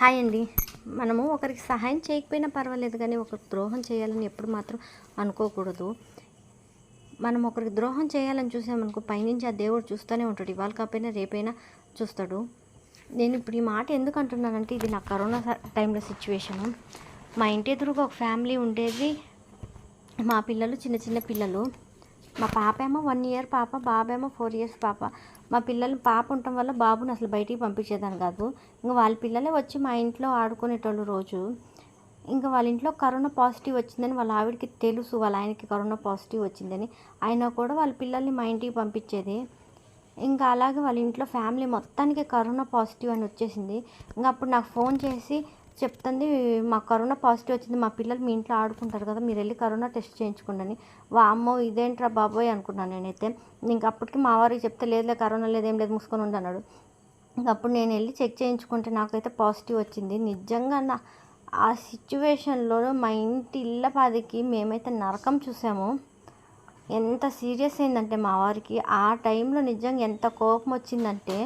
Hi అండి. మనము ఒకరికి సహాయం చేయకపోయినా పర్వాలేదు కానీ ఒకరికి ద్రోహం చేయాలని ఎప్పుడు మాత్రం అనుకోకూడదు. మనం ఒకరికి ద్రోహం చేయాలని చూసామనుకో పైనుంచి ఆ దేవుడు చూస్తూనే ఉంటాడు. ఇవాళ కాకపోయినా రేపైనా చూస్తాడు. నేను ఇప్పుడు ఈ మాట ఎందుకు అంటున్నానంటే ఇది నా కరోనా టైంలో సిచ్యువేషను. మా ఇంటి ఎదురుగా ఒక ఫ్యామిలీ ఉండేది. మా పిల్లలు చిన్న చిన్న పిల్లలు. మా పాప ఏమో వన్ ఇయర్ పాప బాబేమో ఫోర్ ఇయర్స్ పాప. మా పిల్లలు పాప ఉండటం వల్ల బాబుని అసలు బయటికి పంపించేదాన్ని కాదు. ఇంకా వాళ్ళ పిల్లలే వచ్చి మా ఇంట్లో ఆడుకునేటోళ్ళు రోజు. ఇంకా వాళ్ళ ఇంట్లో కరోనా పాజిటివ్ వచ్చిందని వాళ్ళ ఆవిడకి తెలుసు వాళ్ళ ఆయనకి కరోనా పాజిటివ్ వచ్చిందని. అయినా కూడా వాళ్ళ పిల్లల్ని మా ఇంటికి పంపించేది. ఇంకా అలాగే వాళ్ళ ఇంట్లో ఫ్యామిలీ మొత్తానికి కరోనా పాజిటివ్ అని వచ్చేసింది. ఇంకా అప్పుడు నాకు ఫోన్ చేసి చెప్తుంది మా కరోనా పాజిటివ్ వచ్చింది మా పిల్లలు మీ ఇంట్లో ఆడుకుంటారు కదా మీరు వెళ్ళి కరోనా టెస్ట్ చేయించుకోండి అని. వామ్మో ఇదేంట్రా బాబోయ్ అనుకున్నాను నేనైతే. ఇంక అప్పటికి మా వారికి చెప్తే లేదులే కరోనా లేదు ఏం లేదు మూసుకొని ఉండు" అన్నాడు. అప్పుడు నేను వెళ్ళి చెక్ చేయించుకుంటే నాకైతే పాజిటివ్ వచ్చింది. నిజంగా నా ఆ సిచ్యువేషన్లో మా ఇంటి ఇళ్ళ పాదికి మేమైతే నరకం చూసాము. ఎంత సీరియస్ అయిందంటే మా వారికి. ఆ టైంలో నిజంగా ఎంత కోపం వచ్చిందంటే